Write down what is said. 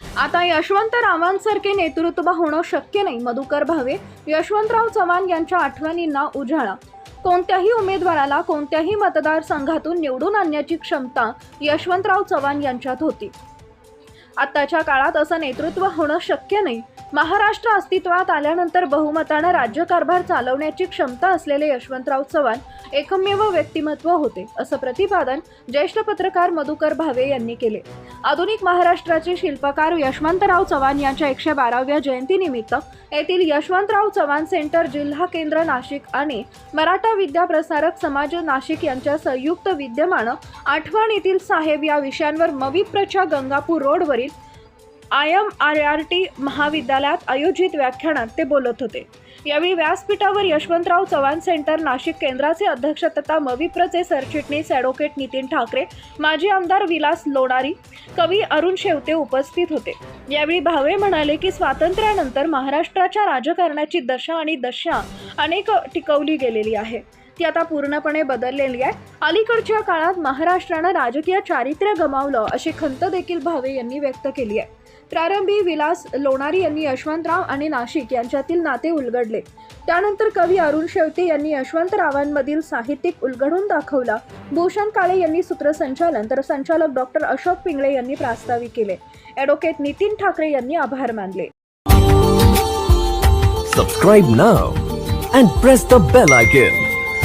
आता यशवंतरावांसारखे नेतृत्व होणं शक्य नाही. मधुकर भावे यशवंतराव चव्हाण यांच्या आठवणींना उजाळा. कोणत्याही उमेदवाराला कोणत्याही मतदारसंघातून निवडून आणण्याची क्षमता यशवंतराव चव्हाण यांच्यात होती. आत्ताच्या काळात असं नेतृत्व होणं शक्य नाही. महाराष्ट्र अस्तित्वात आल्यानंतर बहुमतानं राज्यकारभार चालवण्याची क्षमता असलेले यशवंतराव चव्हाण एकमेव व्यक्तिमत्व होते असं प्रतिपादन ज्येष्ठ पत्रकार मधुकर भावे यांनी केले. आधुनिक महाराष्ट्राचे शिल्पकार यशवंतराव चव्हाण यांच्या एकशे बाराव्या जयंतीनिमित्त येथील यशवंतराव चव्हाण सेंटर जिल्हा केंद्र नाशिक आणि मराठा विद्या प्रसारक समाज नाशिक यांच्या संयुक्त विद्यमानं आठवण येथील साहेब या विषयांवर मविप्रच्या गंगापूर रोडवरील I M R R T महाविद्यालयात आयोजित व्याख्यानात ते बोलत होते. यावेळी व्यासपीठावर यशवंतराव चव्हाण सेंटर नाशिक केंद्राचे अध्यक्ष तथा मविप्रचे सरचिटणीस ॲडव्होकेट नितीन ठाकरे माजी आमदार विलास लोणारी कवी अरुण शेवते उपस्थित होते. यावेळी भावे म्हणाले की स्वातंत्र्यानंतर महाराष्ट्राच्या राजकारणाची दशा आणि दशा अनेक टिकवली गेलेली आहे. ती आता पूर्णपणे बदललेली आहे. अलीकडच्या काळात महाराष्ट्रानं राजकीय चारित्र्य गमावलं अशी खंत देखील भावे यांनी व्यक्त केली आहे. प्रारंभी विलास लोणारी यांनी यशवंतराव आणि नाशिक यांच्यातील नाते उलगडले. त्यानंतर कवी अरुण शेवते यांनी यशवंतरावांमधील साहित्यिक उलगडून दाखवला. भूषण काळे यांनी सूत्रसंचालन तर संचालक डॉक्टर अशोक पिंगळे यांनी प्रास्ताविक केले. ॲडव्होकेट नितीन ठाकरे यांनी आभार मानले. Subscribe now and press the bell icon